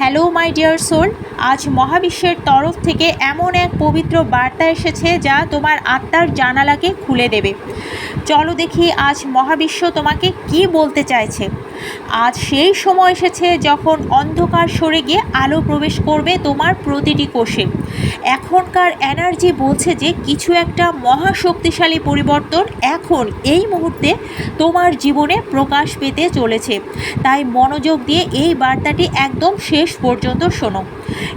Hello, মাই dear soul. আজ মহাবিশ্বের তরফ থেকে এমন এক পবিত্র বার্তা এসেছে যা তোমার আত্মার জানালাকে খুলে দেবে। চলো দেখি আজ মহাবিশ্ব তোমাকে কি বলতে চাইছে। আজ সেই সময় এসেছে যখন অন্ধকার সরে গিয়ে আলো প্রবেশ করবে তোমার প্রতিটি কোষে। এখনকার এনার্জি বলছে যে কিছু একটা মহাশক্তিশালী পরিবর্তন এখন এই মুহূর্তে তোমার জীবনে প্রকাশ পেতে চলেছে। তাই মনোযোগ দিয়ে এই বার্তাটি একদম শেষ পর্যন্ত শোনো।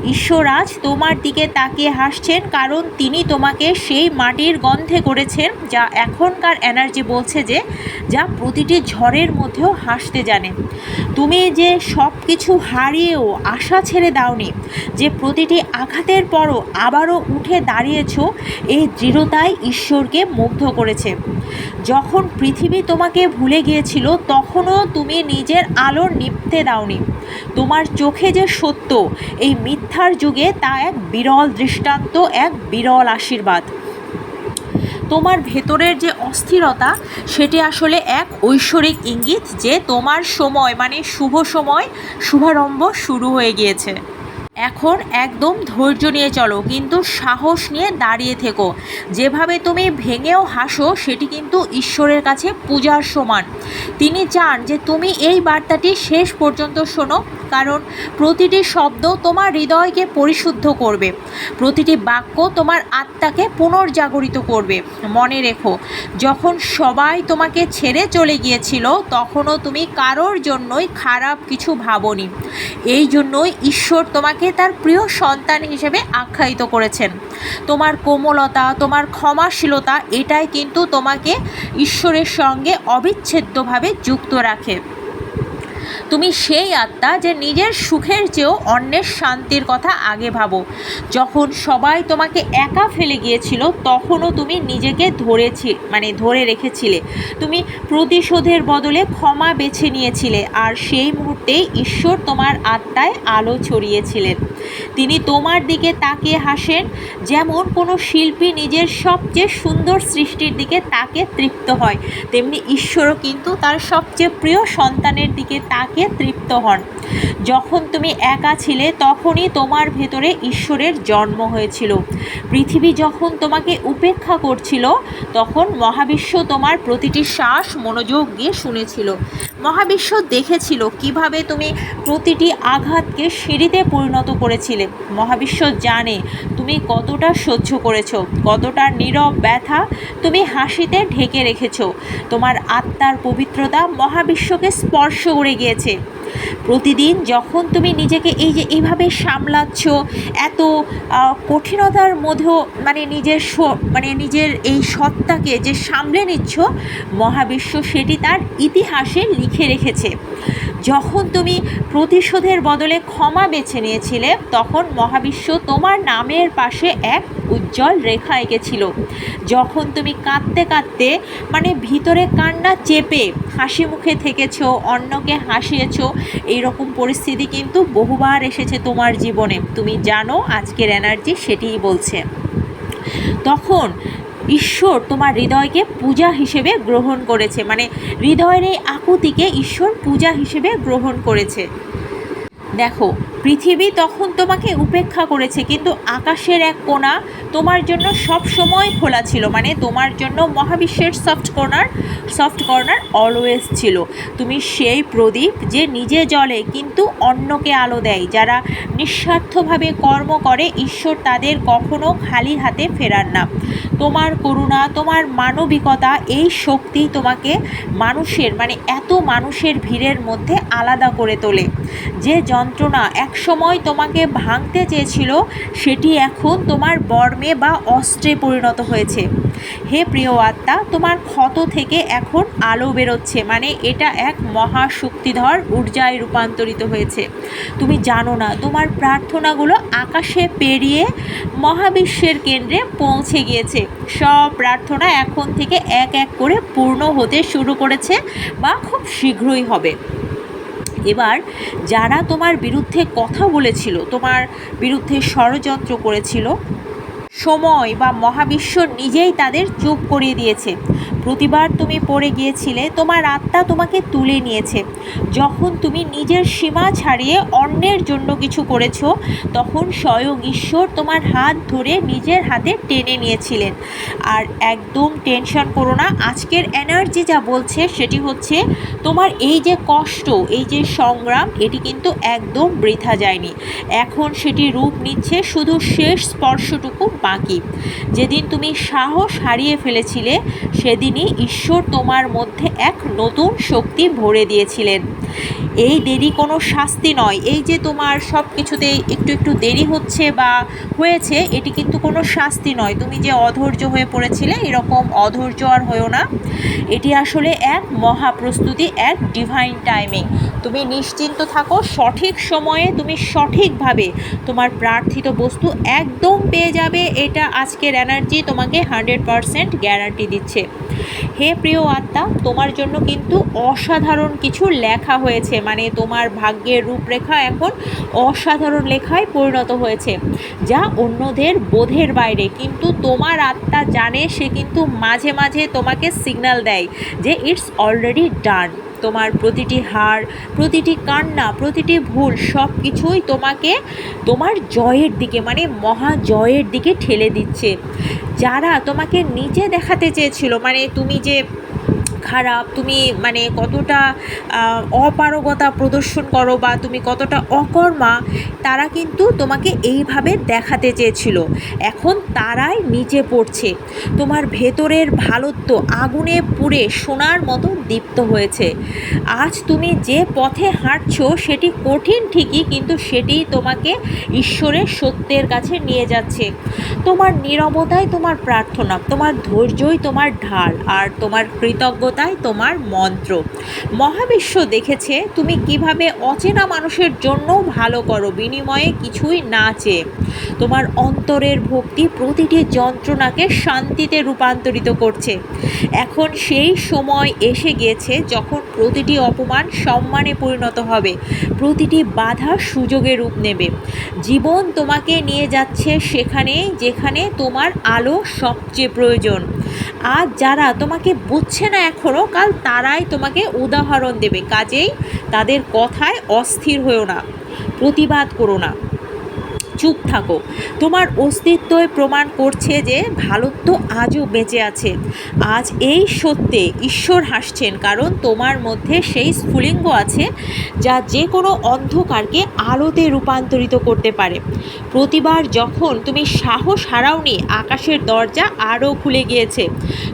ঈশ্বর আজ তোমার দিকে তাকিয়ে হাসছেন কারণ তিনি তোমাকে সেই মাটির গন্ধে করেছেন যা এখনকার এনার্জি বলছে যে, যা প্রতিটি ঝড়ের মধ্যেও হাসতে জানে। তুমি যে সব কিছু হারিয়েও আশা ছেড়ে দাওনি, যে প্রতিটি আঘাতের পরও আবারও উঠে দাঁড়িয়েছো, এই দৃঢ়তাই ঈশ্বরকে মুগ্ধ করেছে। যখন পৃথিবী তোমাকে ভুলে গিয়েছিল, তখনও তুমি নিজের আলো নিভতে দাওনি। তোমার চোখে যে সত্য, এই মিথ্যার যুগে তা এক বিরল দৃষ্টান্ত, এক বিরল আশীর্বাদ। তোমার ভেতরের যে অস্থিরতা, সেটি আসলে এক ঐশ্বরিক ইঙ্গিত যে তোমার সময় মানে শুভ সময়, শুভারম্ভ শুরু হয়ে গিয়েছে। এখন একদম ধৈর্য নিয়ে চলো, কিন্তু সাহস নিয়ে দাঁড়িয়ে থেকো। যেভাবে তুমি ভেঙেও হাসো, সেটি কিন্তু ঈশ্বরের কাছে পূজার সমান। তিনি চান যে তুমি এই বার্তাটি শেষ পর্যন্ত শোনো কারণ প্রতিটি শব্দ তোমার হৃদয়কে পরিশুদ্ধ করবে। প্রতিটি বাক্য তোমার আত্মাকে পুনর্জাগরিত করবে। মনে রেখো, যখন সবাই তোমাকে ছেড়ে চলে গিয়েছিল, তখনও তুমি কারোর জন্যই খারাপ কিছু ভাবনি। এই জন্যই ঈশ্বর তোমাকে তার প্রিয় সন্তান হিসেবে আখ্যায়িত করেছেন। তোমার কোমলতা, তোমার ক্ষমাশীলতা, এটাই কিন্তু তোমাকে ঈশ্বরের সঙ্গে অবিচ্ছেদ্যভাবে যুক্ত রাখে। তুমি সেই আত্মা যে নিজের সুখের চেয়েও অন্যের শান্তির কথা আগে ভাবো। যখন সবাই তোমাকে একা ফেলে গিয়েছিল, তখনও তুমি নিজেকে ধরেছি মানে ধরে রেখেছিলে। তুমি প্রতিশোধের বদলে ক্ষমা বেছে নিয়েছিলে আর সেই মুহূর্তেই ঈশ্বর তোমার আত্মায় আলো ছড়িয়েছিলেন। তিনি তোমার দিকে তাকিয়ে হাসেন, যেমন কোনো শিল্পী নিজের সবচেয়ে সুন্দর সৃষ্টির দিকে তাকে তৃপ্ত হয়, তেমনি ঈশ্বরও কিন্তু তার সবচেয়ে প্রিয় সন্তানের দিকে তাকে তৃপ্ত হন। যখন তুমি একা ছিলে, তখনই তোমার ভেতরে ঈশ্বরের জন্ম হয়েছিল। পৃথিবী যখন তোমাকে উপেক্ষা করছিল, তখন মহাবিশ্ব তোমার প্রতিটি শ্বাস মনোযোগ দিয়ে শুনেছিল। মহাবিশ্ব দেখেছিল কীভাবে তুমি প্রতিটি আঘাতকে সিঁড়িতে পরিণত করেছিলে। মহাবিশ্ব জানে তুমি কতটা সহ্য করেছ, কতটা নীরব ব্যথা তুমি হাসিতে ঢেকে রেখেছ। তোমার আত্মার পবিত্রতা মহাবিশ্বকে স্পর্শ করে গিয়েছে। প্রতিদিন যখন তুমি নিজেকে এই যে এইভাবে সামলাচ্ছ, এত কঠিনতার মধ্যেও মানে নিজের মানে নিজের এই সত্তাকে যে সামলে নিচ্ছ, মহাবিশ্ব সেটি তার ইতিহাসে লিখে রেখেছে। যখন তুমি প্রতিশোধের বদলে ক্ষমা বেছে নিয়েছিলে, তখন মহাবিশ্ব তোমার নামের পাশে এক উজ্জ্বল রেখা এঁকেছিল। যখন তুমি কাঁদতে কাঁদতে মানে ভিতরে কান্না চেপে হাসি মুখে থেকেছো, অন্যকে হাসিয়েছো, এইরকম পরিস্থিতি কিন্তু বহুবার এসেছে তোমার জীবনে। তুমি জানো আজকের এনার্জি সেটিই বলছে। তখন ঈশ্বর তোমার হৃদয়কে পূজা হিসেবে গ্রহণ করেছে। মানে হৃদয়ের এই আকুতিকে ঈশ্বর পূজা হিসেবে গ্রহণ করেছে। দেখো পৃথিবী তখন তোমাকে উপেক্ষা করেছে, কিন্তু আকাশের এক কোণা তোমার জন্য সব সময় খোলা ছিল মানে তোমার জন্য মহাবিশ্বের soft corner soft corner always ছিল। তুমি সেই প্রদীপ যে নিজে জলে কিন্তু অন্যকে আলো দেয়, যারা নিঃস্বার্থভাবে কর্ম করে, ঈশ্বর তাদের কখনো খালি হাতে ফেরান না। তোমার করুণা, তোমার মানবিকতা, এই শক্তি তোমাকে মানুষের মানে এত মানুষের ভিড়ের মধ্যে আলাদা করে তোলে। যে যন্ত্রণা একসময় তোমাকে ভাঙতে চেয়েছিল, সেটি এখন তোমার বর্মে বা অস্ত্রে পরিণত হয়েছে। হে প্রিয় আত্মা, তোমার ক্ষত থেকে এখন আলো বেরোচ্ছে মানে এটা এক মহাশক্তিধর ঊর্জায় রূপান্তরিত হয়েছে। তুমি জানো না, তোমার প্রার্থনাগুলো আকাশে পেরিয়ে মহাবিশ্বের কেন্দ্রে পৌঁছে গিয়েছে। সব প্রার্থনা এখন থেকে এক এক করে পূর্ণ হতে শুরু করেছে বা খুব শীঘ্রই হবে। এবার যারা তোমার বিরুদ্ধে কথা বলেছিল, তোমার বিরুদ্ধে ষড়যন্ত্র করেছিল, সময় বা মহাবিশ্ব নিজেই তাদের চুপ করিয়ে দিয়েছে। প্রতিবার তুমি পড়ে গিয়েছিলে, তোমার আত্মা তোমাকে তুলে নিয়েছে। যখন তুমি নিজের সীমা ছাড়িয়ে অন্যের জন্য কিছু করেছ, তখন স্বয়ং ঈশ্বর তোমার হাত ধরে নিজের হাতে টেনে নিয়েছিলেন। আর একদম টেনশন করো না, আজকের এনার্জি যা বলছে সেটি হচ্ছে, তোমার এই যে কষ্ট, এই যে সংগ্রাম, এটি কিন্তু একদম বৃথা যায়নি। এখন সেটি রূপ নিচ্ছে শুধু শেষ স্পর্শটুকু বাকি। যেদিন তুমি সাহস হারিয়ে ফেলেছিলে সেদিনই ঈশ্বর তোমার মধ্যে এক নতুন শক্তি ভরে দিয়েছিলেন। এই দেরি কোনো শাস্তি নয়। এই যে তোমার সব কিছুতেই একটু একটু দেরি হচ্ছে বা হয়েছে, এটি কিন্তু কোনো শাস্তি নয়। তুমি যে অধৈর্য হয়ে পড়েছিলে, এরকম অধৈর্য আর হয়েও না। এটি আসলে এক মহাপ্রস্তুতি, এক ডিভাইন টাইমিং তুমি নিশ্চিন্ত থাকো, সঠিক সময়ে তুমি সঠিকভাবে তোমার প্রার্থিত বস্তু একদম পেয়ে যাবে। এটা আজকের এনার্জি তোমাকে হান্ড্রেড পারসেন্ট গ্যারান্টি দিচ্ছে। হে প্রিয় আত্মা, তোমার জন্য কিন্তু অসাধারণ কিছু লেখা হয়েছে। মানে তোমার ভাগ্যের রূপরেখা এখন অসাধারণ লেখায় পরিণত হয়েছে, যা অন্যদের বোধের বাইরে। কিন্তু তোমার আত্মা জানে, সে কিন্তু মাঝে মাঝে তোমাকে সিগন্যাল দেয় যে ইটস অলরেডি ডান তোমার প্রতিটি হার, প্রতিটি কান্না, প্রতিটি ভুল সব কিছুই তোমাকে তোমার জয়ের দিকে মানে মহা জয়ের দিকে ঠেলে দিচ্ছে। যারা তোমাকে নিজে দেখাতে চেয়েছিল মানে তুমি যে খারাপ, তুমি মানে কতটা অপারগতা প্রদর্শন করো বা তুমি কতটা অকর্মা, তারা কিন্তু তোমাকে এইভাবে দেখাতে চেয়েছিল। এখন তারাই নিচে পড়ছে। তোমার ভেতরের ভালোত্ব আগুনে পুড়ে সোনার মতো দীপ্ত হয়েছে। আজ তুমি যে পথে হাঁটছো, সেটি কঠিন ঠিকই, কিন্তু সেটি তোমাকে ঈশ্বরের সত্যের কাছে নিয়ে যাচ্ছে। তোমার নীরবতাই তোমার প্রার্থনা, তোমার ধৈর্যই তোমার ঢাল, আর তোমার কৃতজ্ঞতাই তোমার মন্ত্র। মহাবিশ্ব দেখেছে তুমি কীভাবে অচেনা মানুষের জন্য ভালো করো, বিনিময়ে কিছুই না চেয়ে। তোমার অন্তরের ভক্তি প্রতিটি যন্ত্রণাকে শান্তিতে রূপান্তরিত করছে। এখন সেই সময় এসে গিয়েছে যখন প্রতিটি অপমান সম্মানে পরিণত হবে, প্রতিটি বাধা সুযোগে রূপ নেবে। জীবন তোমাকে নিয়ে যাচ্ছে সেখানে যেখানে তোমার আলো সবচেয়ে প্রয়োজন। আজ যারা তোমাকে বুঝছে না এখনও কাল তারাই তোমাকে উদাহরণ দেবে। কাজেই তাদের কথায় অস্থির হয়েও না, প্রতিবাদ করো না। চুপ থাকো। তোমার অস্তিত্বই প্রমাণ করছে যে ভারত্ব আজও বেঁচে আছে। আজ এই সত্যে ঈশ্বর হাসছেন, কারণ তোমার মধ্যে সেই স্ফুলিঙ্গ আছে যা যে কোনো অন্ধকারকে আলোতে রূপান্তরিত করতে পারে। প্রতিবার যখন তুমি সাহস হারাওনি, আকাশের দরজা আরও খুলে গিয়েছে।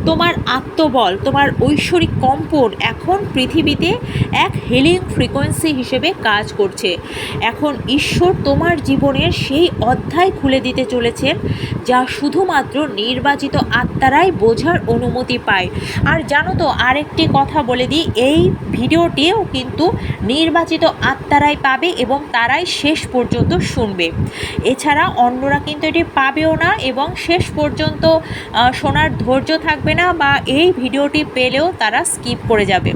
তোমার আত্মবল, তোমার ঐশ্বরিক কম্পন এখন পৃথিবীতে এক হিলিং ফ্রিকোয়েন্সি হিসেবে কাজ করছে। এখন ঈশ্বর তোমার জীবনের সেই অধ্যায় খুলে দিতে চলেছেন, যা শুধুমাত্র নির্বাচিত আত্মারাই বোঝার অনুমতি পায়। আর জানো তো, আরেকটি কথা বলে দিই, এই ভিডিওটিও কিন্তু নির্বাচিত আত্মারাই পাবে এবং তারাই শেষ পর্যন্ত শুনবে। এছাড়া অন্যরা কিন্তু এটি পাবেও না এবং শেষ পর্যন্ত শোনার ধৈর্য থাকবে না বা এই ভিডিওটি পেলেও তারা স্কিপ করে যাবে।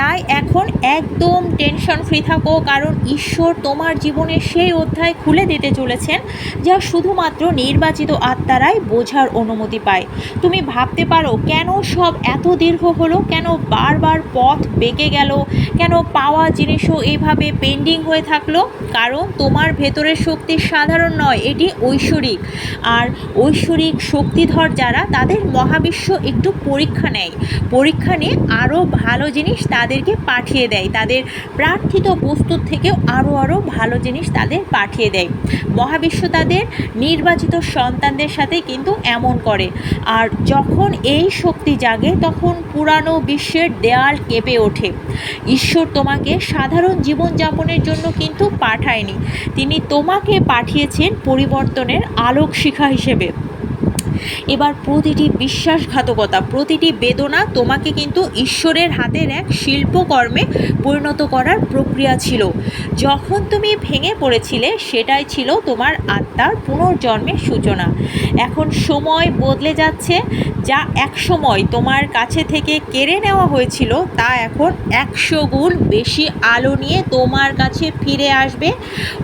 তাই এখন একদম টেনশন ফ্রি থাকো, কারণ ঈশ্বর তোমার জীবনে সেই অধ্যায় খুলে দিতে চলেছেন, যা শুধুমাত্র নির্বাচিত আত্মারাই বোঝার অনুমতি পায়। তুমি ভাবতে পারো, কেন সব এত দীর্ঘ হলো? কেন বারবার পথ বেঁকে গেল? কেন পাওয়া জিনিসও এইভাবে পেন্ডিং হয়ে থাকল? কারণ তোমার ভেতরের শক্তি সাধারণ নয়, এটি ঐশ্বরিক। আর ঐশ্বরিক শক্তিধর যারা, তাদের মহাবিশ্ব একটু পরীক্ষা নেয়। পরীক্ষা নিয়ে আরও ভালো জিনিস তাদেরকে পাঠিয়ে দেয়। তাদের প্রার্থিত বস্তুর থেকেও আরও আরও ভালো জিনিস তাদের পাঠিয়ে দেয়। মহাবিশ্ব তাদের নির্বাচিত সন্তানদের সাথে কিন্তু এমন করে। আর যখন এই শক্তি জাগে, তখন পুরানো বিশ্বের দেয়াল কেঁপে ওঠে। ঈশ্বর তোমাকে সাধারণ জীবনযাপনের জন্য কিন্তু পাঠায়নি। তিনি তোমাকে পাঠিয়েছেন পরিবর্তনের আলোক শিখা হিসেবে। এবার প্রতিটি বিশ্বাসঘাতকতা, প্রতিটি বেদনা তোমাকে কিন্তু ঈশ্বরের হাতের এক শিল্পকর্মে পরিণত করার প্রক্রিয়া ছিল। যখন তুমি ভেঙে পড়েছিলে, সেটাই ছিল তোমার আত্মার পুনর্জন্মের সূচনা। এখন সময় বদলে যাচ্ছে, যা এক সময় তোমার কাছে থেকে কেড়ে নেওয়া হয়েছিল, তা এখন একশো গুণ বেশি আলো নিয়ে তোমার কাছে ফিরে আসবে।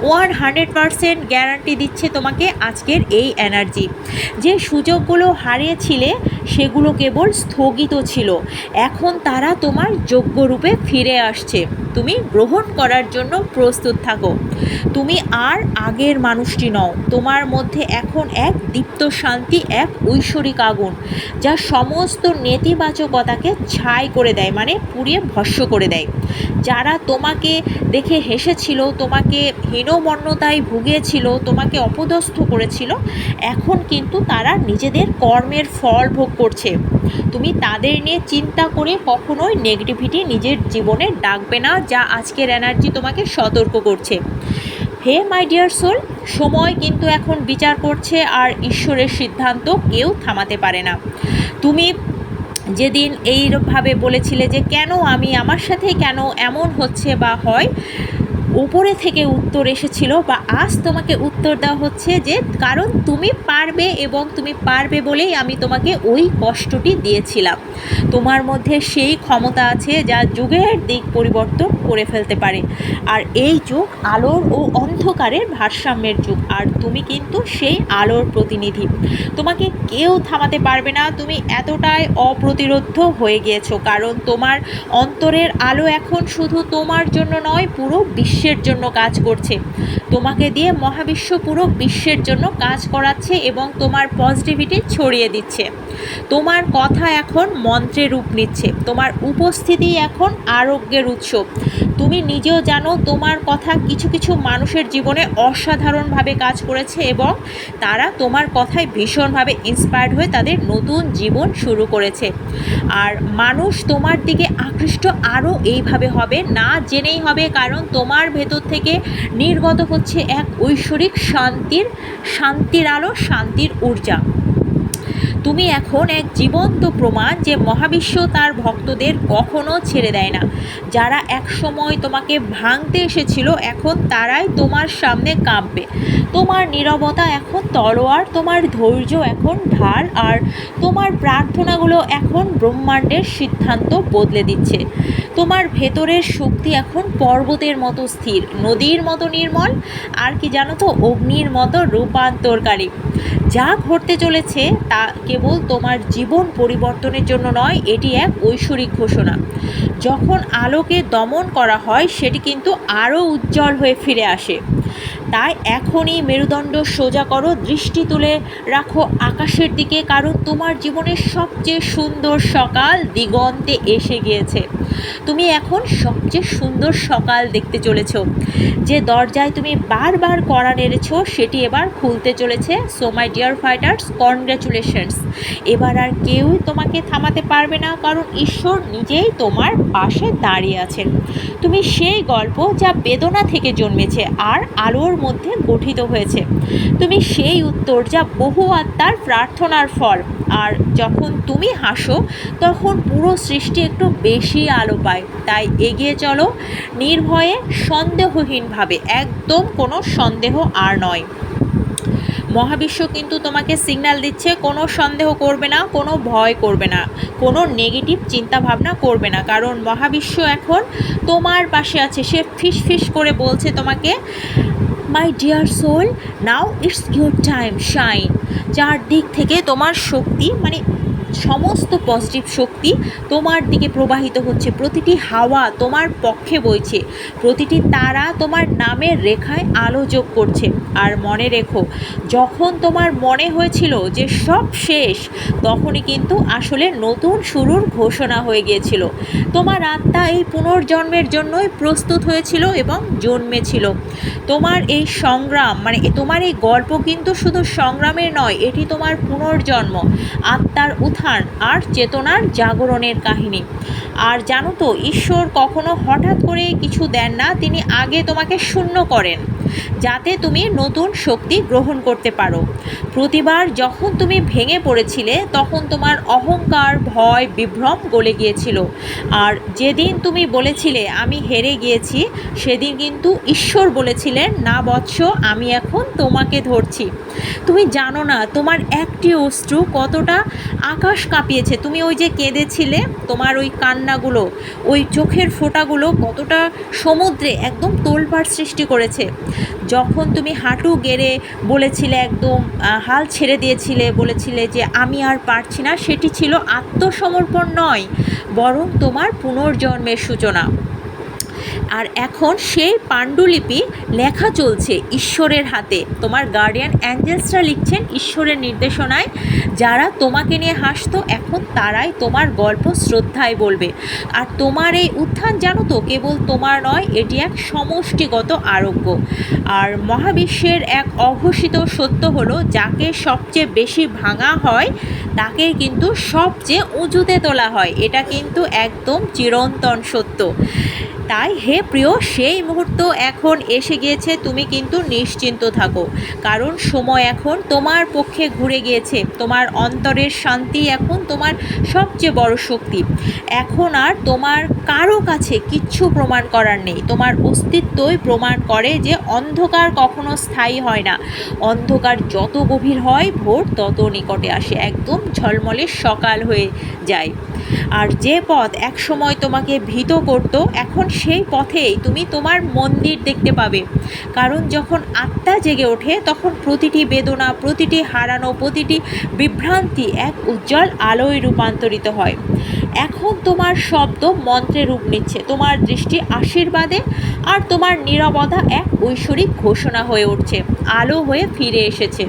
ওয়ান হান্ড্রেড পারসেন্ট গ্যারান্টি দিচ্ছে তোমাকে আজকের এই এনার্জি যে সুযোগগুলো হারিয়েছিলে, সেগুলো কেবল স্থগিত ছিল। এখন তারা তোমার যোগ্যরূপে ফিরে আসছে। তুমি গ্রহণ করার জন্য প্রস্তুত থাকো। তুমি আর আগের মানুষটি নও। তোমার মধ্যে এখন এক দীপ্ত শান্তি, এক ঐশ্বরিক আগুন, যা সমস্ত নেতিবাচকতাকে ছাই করে দেয় মানে পুড়িয়ে ভস্য করে দেয়। যারা তোমাকে দেখে হেসেছিল, তোমাকে হীনমন্যতায় ভুগিয়েছিল, তোমাকে অপদস্থ করেছিল, এখন কিন্তু তারা নিজেদের কর্মের ফল ভোগ করছে। তুমি তাদের নিয়ে চিন্তা করে কখনোই নেগেটিভিটি নিজের জীবনে ডাকবে না, যা আজকের এনার্জি তোমাকে সতর্ক করছে। হে মাই ডিয়ার সোল সময় কিন্তু এখন বিচার করছে আর ঈশ্বরের সিদ্ধান্ত কেউ থামাতে পারে না। তুমি যেদিন এইভাবে বলেছিলে যে কেন আমি আমার সাথে কেন এমন হচ্ছে বা হয় উপরে থেকে উত্তর এসেছিল বা আজ তোমাকে উত্তর দেওয়া হচ্ছে যে কারণ তুমি পারবে এবং তুমি পারবে বলেই আমি তোমাকে ওই কষ্টটি দিয়েছিলাম। তোমার মধ্যে সেই ক্ষমতা আছে যা যুগের দিক পরিবর্তন করে ফেলতে পারে। আর এই যুগ আলোর ও অন্ধকারের ভারসাম্যের যুগ। আর তুমি কিন্তু সেই আলোর প্রতিনিধি। তোমাকে কেউ থামাতে পারবে না। তুমি এতটাই অপ্রতিরোধ্য হয়ে গিয়েছো। কারণ তোমার অন্তরের আলো এখন শুধু তোমার জন্য নয়, পুরো বিশ্বের জন্য কাজ করছে। তোমাকে দিয়ে মহাবিশ্ব পুরো বিশ্বের জন্য কাজ করাচ্ছে এবং তোমার পজিটিভিটি ছড়িয়ে দিচ্ছে। তোমার কথা এখন মন্ত্রে রূপ নিচ্ছে। তোমার উপস্থিতি এখন আরোগ্যের উৎস। তুমি নিজেও জানো তোমার কথা কিছু কিছু মানুষের জীবনে অসাধারণভাবে কাজ করেছে এবং তারা তোমার কথায় ভীষণভাবে ইন্সপায়ার্ড হয়ে তাদের নতুন জীবন শুরু করেছে। আর মানুষ তোমার দিকে আকৃষ্ট আরও এইভাবে হবে। না জেনেই হবে কারণ তোমার ভেতর থেকে নির্গত হচ্ছে এক ঐশ্বরিক শান্তির শান্তির আলো শান্তির ঊর্জা। তুমি এখন এক জীবন্ত প্রমাণ যে মহাবিশ্ব তার ভক্তদের কখনো ছেড়ে দেয় না। যারা একসময় তোমাকে ভাঙতে এসেছিল, এখন তারাই তোমার সামনে কাঁপবে। তোমার নীরবতা এখন তলোয়ার তোমার ধৈর্য এখন ঢাল, আর তোমার প্রার্থনাগুলো এখন ব্রহ্মাণ্ডের সিদ্ধান্ত বদলে দিচ্ছে। তোমার ভেতরের শক্তি এখন পর্বতের মতো স্থির, নদীর মতো নির্মল, আর কি জানো তো, অগ্নির মতো রূপান্তরকারী। যা ঘটতে চলেছে তা কেবল তোমার জীবন পরিবর্তনের জন্য নয়, এটি এক ঐশ্বরিক ঘোষণা। যখন আলোকে দমন করা হয়, সেটি কিন্তু আরও উজ্জ্বল হয়ে ফিরে আসে। তাই এখনই মেরুদণ্ড সোজা করো, দৃষ্টি তুলে রাখো আকাশের দিকে, কারণ তোমার জীবনের সবচেয়ে সুন্দর সকাল দিগন্তে এসে গিয়েছে। তুমি এখন সবচেয়ে সুন্দর সকাল দেখতে চলেছ। যে দরজায় তুমি বারবার কড়া নেড়েছ, সেটি এবার খুলতে চলেছে। So my dear fighters congratulations এবার আর কেউ তোমাকে থামাতে পারবে না, কারণ ঈশ্বর নিজেই তোমার পাশে দাঁড়িয়ে আছেন। তুমি সেই গল্প যা বেদনা থেকে জন্মেছে, আর আলোর মধ্যে গঠিত হয়েছে। তুমি সেই উত্তর যা বহু আত্মার প্রার্থনার ফল। আর যখন তুমি হাসো, তখন পুরো সৃষ্টি একটু বেশি আলো পায়। তাই এগিয়ে চলো, নির্ভয়ে সন্দেহহীনভাবে। একদম কোনো সন্দেহ আর নয়। মহাবিশ্ব কিন্তু তোমাকে সিগন্যাল দিচ্ছে, কোনো সন্দেহ করবে না, কোনো ভয় করবে না, কোনো নেগেটিভ চিন্তা ভাবনা করবে না। কারণ মহাবিশ্ব এখন তোমার পাশে আছে, সে ফিস ফিস করে বলছে তোমাকে my dear soul now it's your time shine যার দিক থেকে তোমার শক্তি মানে সমস্ত পজিটিভ শক্তি তোমার দিকে প্রবাহিত হচ্ছে। প্রতিটি হাওয়া তোমার পক্ষে বইছে। প্রতিটি তারা তোমার নামের রেখায় আলো যোগ করছে। আর মনে রেখো, যখন তোমার মনে হয়েছিল যে সব শেষ, তখনই কিন্তু আসলে নতুন শুরুর ঘোষণা হয়ে গিয়েছিল। তোমার আত্মা এই পুনর্জন্মের জন্যই প্রস্তুত হয়েছিল এবং জন্মেছিল। তোমার এই সংগ্রাম মানে তোমার এই গল্প কিন্তু শুধু সংগ্রামের নয়, এটি তোমার পুনর্জন্ম। আত্মার উত্থান আর চেতনার জাগরণের কাহিনী। আর জানো তো, ঈশ্বর কখনো হঠাৎ করে কিছু দেন না, তিনি আগে তোমাকে শূন্য করেন, যাতে তুমি নতুন শক্তি গ্রহণ করতে পারো। প্রতিবার যখন তুমি ভেঙে পড়েছিলে, তখন তোমার অহংকার, ভয়, বিভ্রম গলে গিয়েছিল। আর যেদিন তুমি বলেছিলে, আমি হেরে গিয়েছি, সেদিন কিন্তু ঈশ্বর বলেছিলেন, না বৎস, আমি এখন তোমাকে ধরছি। তুমি জানো না, তোমার একটি অশ্রু কতটা আকাশ আকাশ কাঁপিয়েছে। তুমি ওই যে কেঁদেছিলে, তোমার ওই কান্নাগুলো, ওই চোখের ফোঁটাগুলো কতটা সমুদ্রে একদম তোলপাড় সৃষ্টি করেছে। যখন তুমি হাঁটু গেড়ে বলেছিলে একদম হাল ছেড়ে দিয়েছিলে, বলেছিলে যে আমি আর পারছি না, সেটি ছিল আত্মসমর্পণ নয়, বরং তোমার পুনর্জন্মের সূচনা। আর এখন সেই পাণ্ডুলিপি লেখা চলছে ঈশ্বরের হাতে। তোমার গার্ডিয়ান অ্যাঞ্জেলসরা লিখছেন ঈশ্বরের নির্দেশনায়। যারা তোমাকে নিয়ে হাসত, এখন তারাই তোমার গল্প শ্রদ্ধায় বলবে। আর তোমার এই উত্থান জানো তো, কেবল তোমার নয়, এটি এক সমষ্টিগত আরোগ্য। আর মহাবিশ্বের এক অঘোষিত সত্য হলো, যাকে সবচেয়ে বেশি ভাঙা হয়, তাকে কিন্তু সবচেয়ে উঁচুতে তোলা হয়। এটা কিন্তু একদম চিরন্তন সত্য। তাই হে প্রিয়, সেই মুহূর্ত এখন এসে গিয়েছে, তুমি কিন্তু নিশ্চিন্ত থাকো। কারণ সময় এখন তোমার পক্ষে ঘুরে গিয়েছে, তোমার অন্তরের শান্তি এখন তোমার সবচেয়ে বড় শক্তি। এখন আর তোমার কারও কাছে কিচ্ছু প্রমাণ করার নেই, তোমার অস্তিত্বই প্রমাণ করে যে অন্ধকার কখনো স্থায়ী হয় না। অন্ধকার যত গভীর হয়, ভোর তত নিকটে আসে, একদম ঝলমলে সকাল হয়ে যায়। আর যে পথ একসময় তোমাকে ভীত করত, এখন সেই পথেই তুমি তোমার মন্দির দেখতে পাবে। কারণ যখন আত্মা জেগে ওঠে, তখন প্রতিটি বেদনা, প্রতিটি হারানো, প্রতিটি বিভ্রান্তি এক উজ্জ্বল আলোয় রূপান্তরিত হয়। এখন তোমার শব্দ মন্ত্রে রূপ নিচ্ছে, তোমার দৃষ্টি আশীর্বাদে, আর তোমার নীরবতা এক ঐশ্বরিক ঘোষণা হয়ে উঠছে, আলো হয়ে ফিরে এসেছে।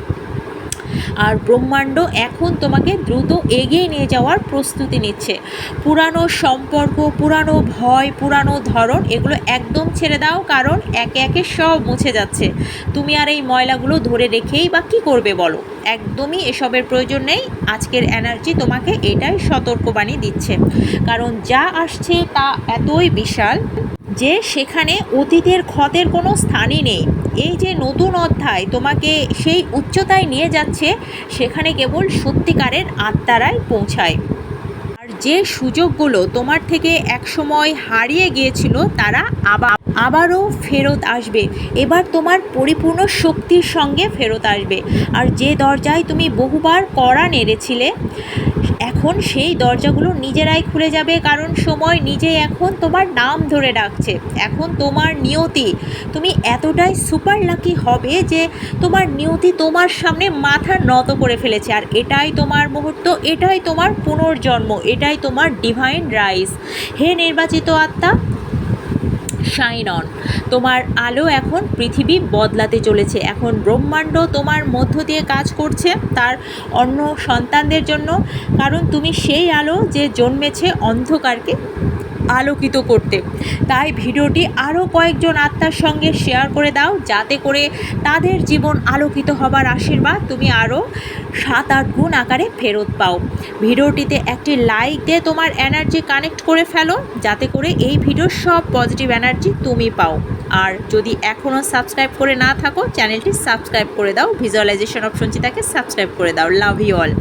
আর ব্রহ্মাণ্ড এখন তোমাকে দ্রুত এগিয়ে নিয়ে যাওয়ার প্রস্তুতি নিচ্ছে। পুরানো সম্পর্ক, পুরানো ভয়, পুরানো ধরন এগুলো একদম ছেড়ে দাও, কারণ একে একে সব মুছে যাচ্ছে। তুমি আর এই ময়লাগুলো ধরে রেখেই বা কী করবে বলো? একদমই এসবের প্রয়োজন নেই। আজকের এনার্জি তোমাকে এটাই সতর্কবাণী দিচ্ছে। কারণ যা আসছে তা এতই বিশাল যে সেখানে অতীতের ক্ষতের কোনো স্থানই নেই। এই যে নতুন অধ্যায় তোমাকে সেই উচ্চতায় নিয়ে যাচ্ছে, সেখানে কেবল সত্যিকারের আত্মারাই পৌঁছায়। আর যে সুযোগগুলো তোমার থেকে একসময় হারিয়ে গিয়েছিল, তারা আবার আবারও ফেরত আসবে। এবার তোমার পরিপূর্ণ শক্তির সঙ্গে ফেরত আসবে। আর যে দরজায় তুমি বহুবার কড়া নেড়েছিলে, এখন সেই দরজাগুলো নিজেরাই খুলে যাবে, কারণ সময় নিজে এখন তোমার নাম ধরে ডাকছে। এখন তোমার নিয়তি। তুমি এতটাই সুপার লাকি হবে যে তোমার নিয়তি তোমার সামনে মাথা নত করে ফেলেছে। আর এটাই তোমার মুহূর্ত, এটাই তোমার পুনর্জন্ম, এটাই তোমার ডিভাইন রাইস হে নির্বাচিত আত্মা শাইন অন তোমার আলো এখন পৃথিবী বদলাতে চলেছে। এখন ব্রহ্মাণ্ড তোমার মধ্য দিয়ে কাজ করছে তার অন্য সন্তানদের জন্য। কারণ তুমি সেই আলো যে জন্মেছে অন্ধকারকে আলোকিত করতে। তাই ভিডিওটি আরও কয়েকজন আত্মার সঙ্গে শেয়ার করে দাও, যাতে করে তাদের জীবন আলোকিত হবার আশীর্বাদ তুমি আরও সাত আট গুণ আকারে ফেরত পাও। ভিডিওটিতে একটি লাইক দিয়ে তোমার এনার্জি কানেক্ট করে ফেলো, যাতে করে এই ভিডিওর সব পজিটিভ এনার্জি তুমি পাও। আর যদি এখনও সাবস্ক্রাইব করে না থাকো চ্যানেলটি সাবস্ক্রাইব করে দাও ভিজুয়ালাইজেশন অপশনটি তাকে সাবস্ক্রাইব করে দাও। Love you all